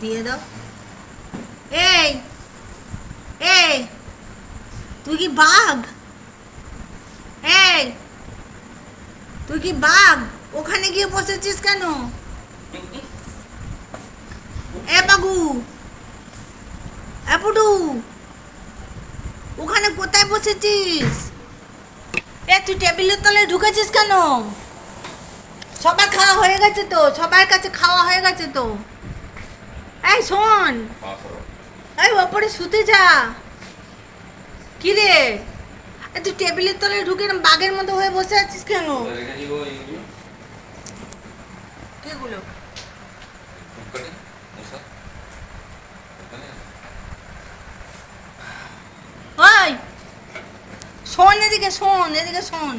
দিয়ে দাও। এই এই, তুই কি বাঘ? এই, তুই কি বাঘ? ওখানে গিয়ে বসেছিস কেন? এ বাবু এ ওখানে কোথায় বসেছিস? এ, তুই টেবিলের তলায় ঢুকেছিস কেন? সবার খাওয়া হয়ে গেছে তো, সবার কাছে খাওয়া হয়ে গেছে তো। এই, শোন। এই, ওপরে শুতে যা। কি রে তুই টেবিলের তলায় ঢুকে বাঘের মতো হয়ে বসে আছিস কেন? কেগুলো ওই, শোন এদিকে শোন এদিকে শোন।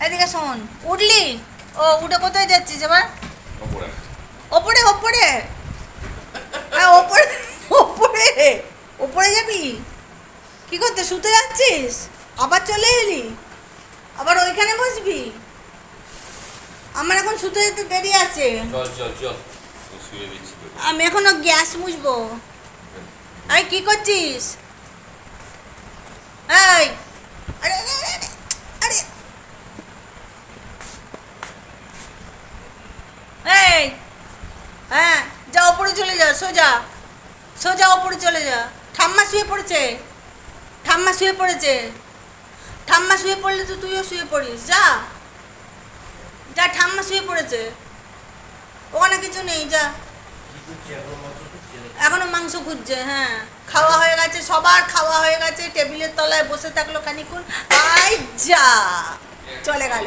এদিকে শোন। উঠলি? ও, উঠে কোথায় যাচ্ছিস এবার ওপরে ওপরে ওপরে কি করতে শুতে যাচ্ছিস? আবার চলে এলি? আবার ওইখানে বসবি? আমার এখন শুতে যেতে দেরি আছে। চল চল চল। আমি এখনও গ্যাস মুছবো। এই কি করছিস? এই আরে আরে, আরে, আরে, আরে। এই হ্যাঁ যা ওপরে চলে যা সোজা। সোজা ওপরে চলে যা। ঠাম্মা শুয়ে পড়েছে। ঠাম্মা শুয়ে পড়েছে। ঠাম্মা শুয়ে পড়লে তো তুইও শুয়ে পড়িস, যা। যা, ঠাম্মা শুয়ে পড়েছে। ওখানে কিছু নেই, যা। এখনও মাংস খুঁজছে হ্যাঁ। খাওয়া হয়ে গেছে, সবার খাওয়া হয়ে গেছে, টেবিলের তলায় বসে থাকল খানিক্ষণ আই যা, চলে গেল।